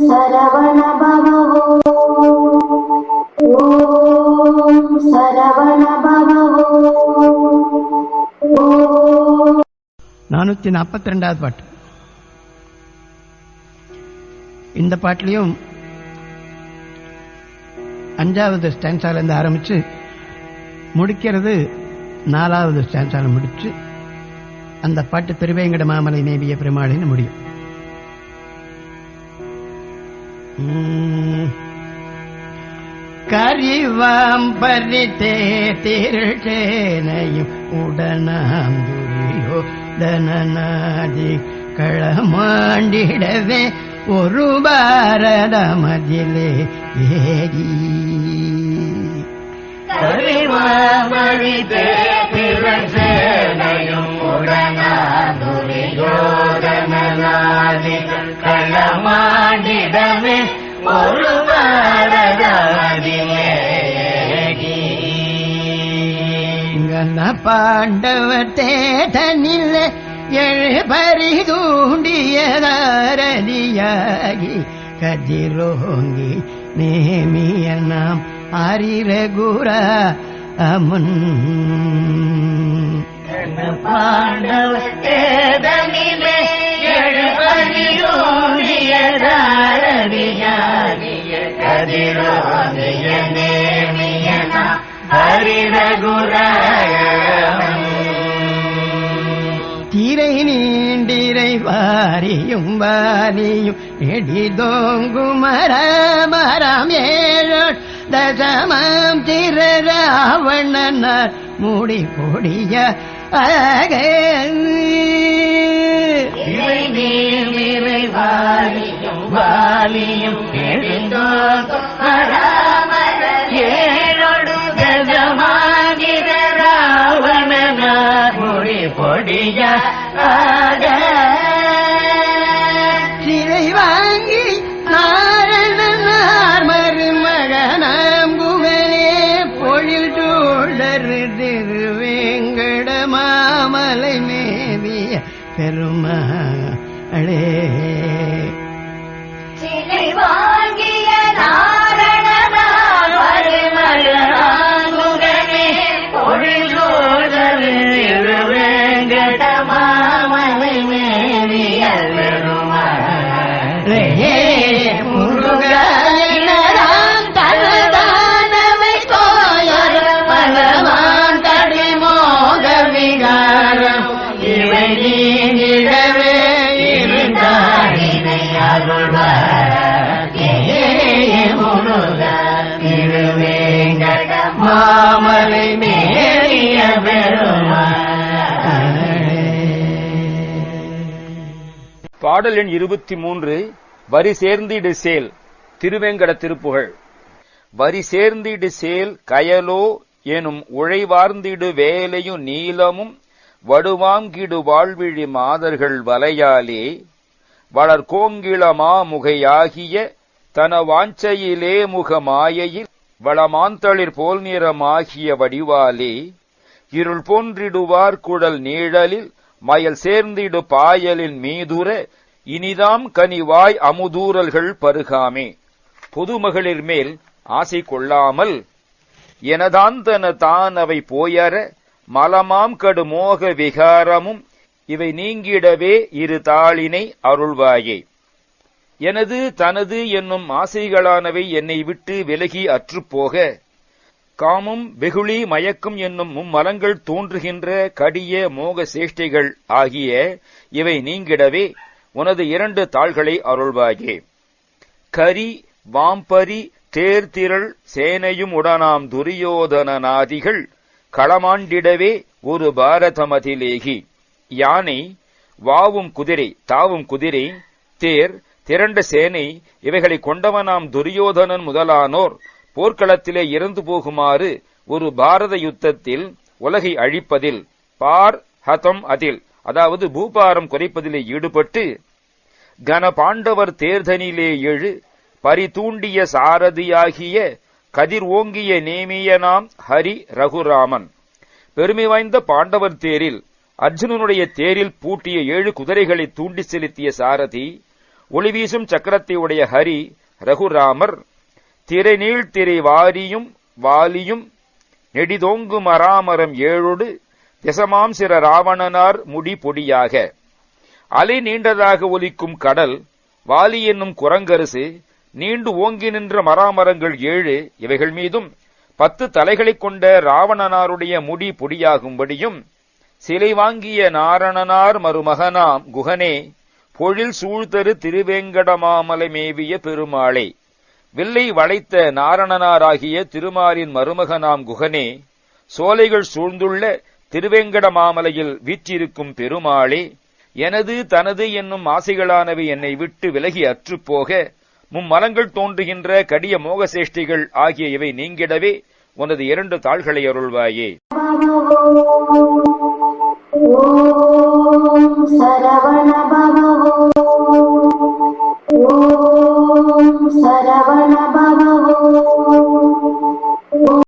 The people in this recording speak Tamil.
நானூத்தி ஓம் நானூற்றி நாற்பத்தி ரெண்டாவது பாட்டு. இந்த பாட்டிலையும் அஞ்சாவது ஸ்டான்ஸாலேருந்து ஆரம்பித்து முடிக்கிறது நாலாவது ஸ்டான்ஸால முடிச்சு அந்த பாட்டு திருவேங்கட மாமலை நேவிய பெருமாளின்னு முடியும். உம். தேர்டேனையும் உடனாம் துரியோ தனநாதி களமாண்டிடவே ஒரு பாரத மதிலே ஏகி கரிமாமணிதே பிறசேனையும் கண்ண பாண்டவர் தேதனில் எழு பரிதூண்டியதாரதியாகி கதிரோங்கி நேமிய நாம் அரிரகுர அமன். பாண்டவர் தேதனிலே எழு திரை நீண்டிரை வாரியும் வாரியும் எடிதோங்குமர மரம் ஏழு தசமம் திர மூடி முடி பொடிய அக இவை நீர் வாலியும் வாலியும் எழுந்தோம் அராமர தாங்கி நாரணனார் மருமகனாம் புகழே பொழில் சூழரு திருவேங்கட மாமலை மேவிய பெருமாளே சிலை வாங்கி மாமலை மேறிய பாடல் எண் இருபத்தி மூன்று வரி சேர்ந்திடு சேல் திருவேங்கட திருப்புகழ். வரி சேர்ந்திடு சேல் கயலோ எனும் உழைவார்ந்திடு வேலையும் நீலமும் வடுவாங்கிடு வாழ்விழி மாதர்கள் வலையாலே வளர்கோங்கிளமா முகையாகிய தன வாஞ்சையிலே முக மாயையில் வளமாந்தளிர் போல் நிறமாகிய வடிவாலே இருள் போன்றிடுவார் குழல் நீழலில் மயல் சேர்ந்திடு பாயலின் மீதுர இனிதாம் கனிவாய் அமுதூரல்கள் பருகாமே. பொதுமகளிர் மேல் ஆசை கொள்ளாமல் எனதாந்தன தான் அவை போயற மலமாம் கடுமோக விகாரமும் இவை நீங்கிடவே இரு தாளினை அருள்வாயே. எனது தனது என்னும் ஆசைகளானவை என்னை விட்டு விலகி அற்றுப்போக காமம் வெகுளி மயக்கம் என்னும் மும்மலங்கள் தோன்றுகின்ற கடிய மோக சேஷ்டைகள் ஆகிய இவை நீங்கிடவே உனது இரண்டு தாள்களை அருள்வாயே. கரி வாம்பரி தேர்திரள் சேனையும் உடனாம் துரியோதனநாதிகள் களமாண்டிடவே ஒரு பாரதமதிலேகி. யானை வாவும் குதிரை தாவும் குதிரை தேர் திரண்ட சேனை இவைகளை கொண்டவனாம் துரியோதனன் முதலானோர். போர்க்களத்திலே இறந்து போகுமாறு ஒரு பாரத யுத்தத்தில் உலகை அழிப்பதில் பார் ஹதம் அதில் அதாவது பூபாரம் குறைப்பதிலே ஈடுபட்டு கன பாண்டவர் தேர்தனிலே எழு பரிதூண்டிய சாரதியாகிய கதிர் ஓங்கிய நேமியனாம் ஹரி ரகுராமன். பெருமை வாய்ந்த பாண்டவர் தேரில் அர்ஜுனனுடைய தேரில் பூட்டிய ஏழு குதிரைகளை தூண்டி செலுத்திய சாரதி ஒளிவீசும் சக்கரத்தை உடைய ஹரி ரகுராமர் திரைநீள் திரை வாரியும் வாலியும் நெடிதோங்கு மராமரம் ஏழோடு திசமாம் சிற ராவணனார் முடி பொடியாக. அலை நீண்டதாக ஒலிக்கும் கடல் வாலி என்னும் குரங்கரசு நீண்டு ஓங்கி நின்ற மராமரங்கள் ஏழு இவைகள் மீதும் பத்து தலைகளைக் கொண்ட ராவணனாருடைய முடி பொடியாகும்படியும் சிலை வாங்கிய நாரணனார் மருமகனாம் குகனே பொழில் சூழ்தரு திருவேங்கடமாமலை மேவிய பெருமாளே வில்லை வளைத்த நாரணனாராகிய திருமாலின் மருமகனாம் குகனே சோலைகள் சூழ்ந்துள்ள திருவேங்கடமாமலையில் வீற்றிருக்கும் பெருமாளே எனது தனது என்னும் ஆசைகளானவை என்னை விட்டு விலகி அற்றுப்போக மும்மலங்கள் தோன்றுகின்ற கடிய மோகசேஷ்டிகள் ஆகிய இவை நீங்கிடவே உனது இரண்டு தாள்களை அருள்வாயே.